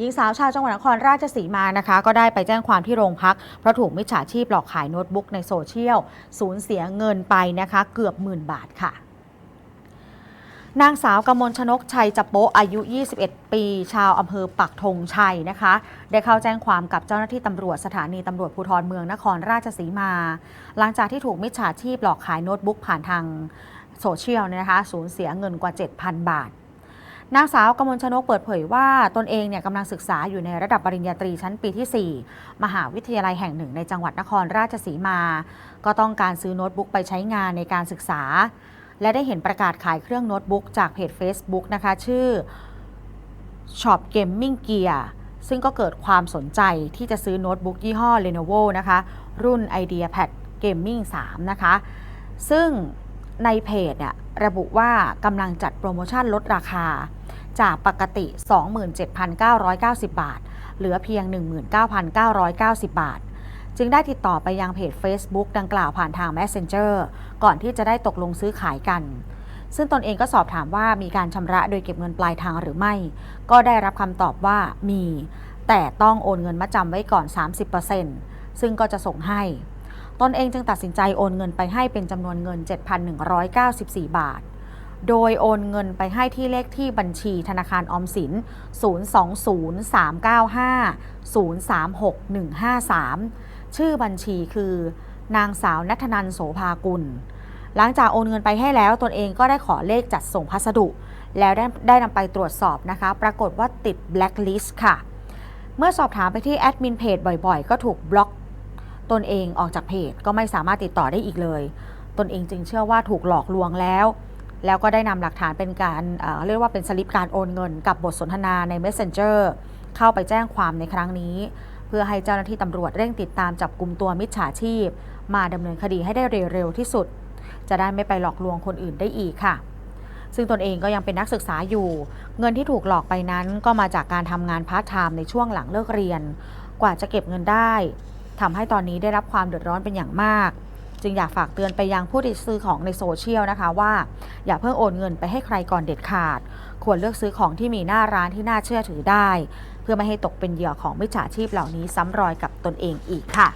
หญิงสาวชาวจังหวัดนครราชสีมานะคะ ก็ได้ไปแจ้งความที่โรงพัก เพราะถูกมิจฉาชีพหลอกขายโน้ตบุ๊กในโซเชียล สูญเสียเงินไปนะคะ เกือบหมื่นบาทค่ะนางสาวกมลชนกชัยจะโปะอายุ 21 ปี ชาวอำเภอปักธงชัยนะคะ ได้เข้าแจ้งความกับเจ้าหน้าที่ตำรวจสถานีตำรวจภูธรเมืองนครราชสีมา หลังจากที่ถูกมิจฉาชีพหลอกขายโน้ตบุ๊กผ่านทางโซเชียลเนี่ยนะคะ สูญเสียเงินกว่า 7,000 บาท นางสาวกมลชนกเปิดเผยว่าตนเองเนี่ยกำลังศึกษาอยู่ในระดับปริญญาตรีชั้นปีที่ 4 มหาวิทยาลัยแห่งหนึ่งในจังหวัดนครราชสีมา ก็ต้องการซื้อโน้ตบุ๊กไปใช้งานในการศึกษา และได้เห็นประกาศขายเครื่องโน้ตบุ๊กจากเพจ Facebook นะคะ ชื่อ Shop Gaming Gear ซึ่งก็เกิดความสนใจที่จะซื้อโน้ตบุ๊กยี่ห้อ Lenovo นะคะ รุ่น IdeaPad Gaming 3 นะคะ ซึ่งในเพจเนี่ยระบุว่ากำลังจัดโปรโมชั่นลดราคา จากปกติ 27,990 บาท เหลือเพียง 19,990 บาท จึงได้ติดต่อไปยังเพจ Facebook ดังกล่าวผ่านทาง Messenger ก่อนที่จะได้ตกลงซื้อขายกันซึ่งตนเองก็สอบถามว่ามีการชำระโดยเก็บเงินปลายทางหรือไม่ ก็ได้รับคำตอบว่ามี แต่ต้องโอนเงินมาจำไว้ก่อน 30%ซึ่งก็จะส่งให้ ตนเองจึงตัดสินใจโอนเงินไปให้เป็นจำนวนเงิน 7,194 บาท โดยโอนเงินไปให้ที่เลขที่บัญชีธนาคารออมสิน 020-395-036-153 ชื่อบัญชีคือนางสาวนัทนันโสภากุล หลังจากโอนเงินไปให้แล้วตนเองก็ได้ขอเลขจัดส่งพัสดุ แล้วได้ได้นำไปตรวจสอบนะคะ ปรากฏว่าติด blacklist ค่ะ เมื่อสอบถามไปที่แอดมินเพจบ่อยๆ ก็ถูกบล็อกตนเองออกจากเพจก็ไม่สามารถติดต่อได้อีกเลย ตนเองจึงเชื่อว่าถูกหลอกลวงแล้ว แล้วก็ได้นำหลักฐานเป็นการเอ่อเรียกว่าเป็นสลิปการโอนเงิน กับบทสนทนาใน Messenger เข้าไปแจ้งความในครั้งนี้ เพื่อให้เจ้าหน้าที่ตำรวจเร่งติดตามจับกลุ่มตัวมิจฉาชีพ มาดำเนินคดีให้ได้เร็วๆที่สุด จะได้ไม่ไปหลอกลวงคนอื่นได้อีกค่ะ ซึ่งตนเองก็ยังเป็นนักศึกษาอยู่ เงินที่ถูกหลอกไปนั้นก็มาจากการทำงานพาร์ทไทม์ในช่วงหลังเลิกเรียน กว่าจะเก็บเงินได้ทำให้ตอนนี้ได้รับความเดือดร้อนเป็นอย่างมาก จึงอยากฝากเตือนไปยังผู้ที่ซื้อของในโซเชียลนะคะว่า อย่าเพิ่งโอนเงินไปให้ใครก่อนเด็ดขาด ควรเลือกซื้อของที่มีหน้าร้านที่น่าเชื่อถือได้ เพื่อไม่ให้ตกเป็นเหยื่อของมิจฉาชีพเหล่านี้ซ้ำรอยกับตนเองอีกค่ะ